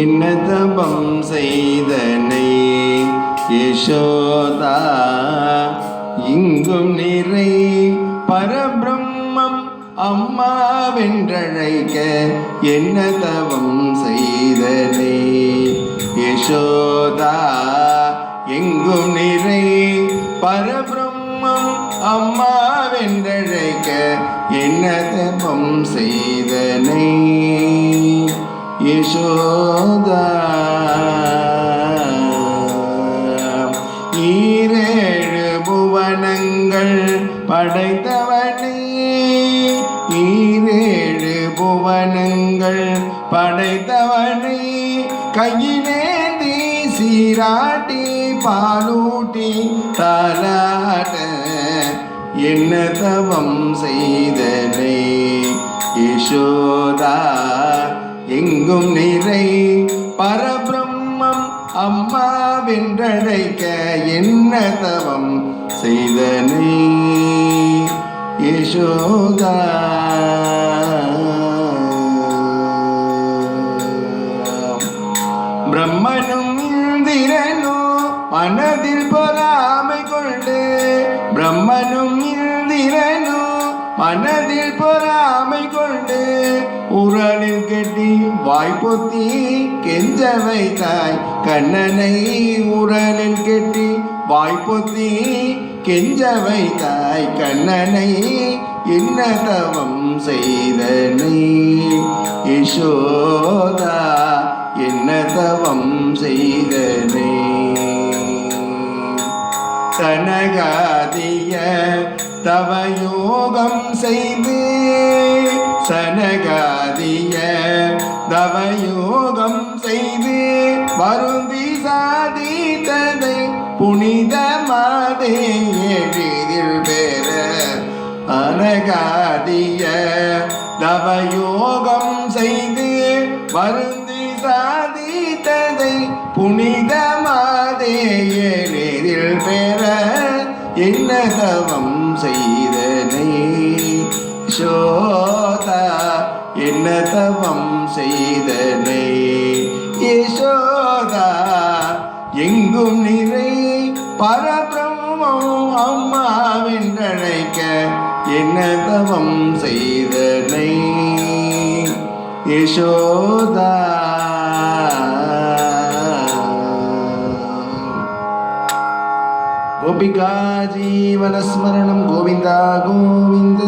என்ன தபம் செய்தனை? யசோதா இங்கும் நிறை பரபிரம்மம் அம்மா வென்றழைக்க என்ன தவம் செய்தனை? யசோதா எங்கும் நிறை பரபிரம்மம் அம்மா வென்றழைக்க என்ன தபம் செய்தனை? யசோதா. ஈரேழு புவனங்கள் படைத்தவனே. ஈரேழு புவனங்கள் படைத்தவனே. கையிலேந்தி சீராட்டி பாலூட்டி தாலாட்ட என்ன தவம் செய்தனை. யசோதா. எங்கும் நிறை பரபிரம்மம் அம்மா வென்றடைக்க என்ன தவம் செய்தனை யசோதா. பிரம்மனும் இந்திரனோ மனதில் பொறாமை கொண்டு பிரம்மனும் இந்திரனோ மனதில் பொறாமை கொண்டு உரலில் கட்டி வாய்ப்பொத்தி கெஞ்ச வைத்தாய் கண்ணனை உரலில் கெட்டி. வாய்ப்பொத்தி கெஞ்ச வைத்தாய் கண்ணனை என்ன தவம் செய்தனை. யசோதா என்ன தவம் செய்தனை. சனகாதிய தவயோகம் செய்து சனகாதிய தவயோகம் செய்து வருந்தி சாதித்ததை புனித மாதேயில் எளிதில் பெற அனகாதிய தவயோகம் செய்து வருந்தி சாதித்ததை புனித மாதேயில் எளிதில் பெற என்ன தவம்? தவம் செய்தனை யசோதா எங்கும் நிறை பரபிரம்மம் அம்மாவென்றழைக்க என்ன தவம் செய்தனை யசோதா गोपिका जीवनस्मरणं गोविन्दा गोविन्द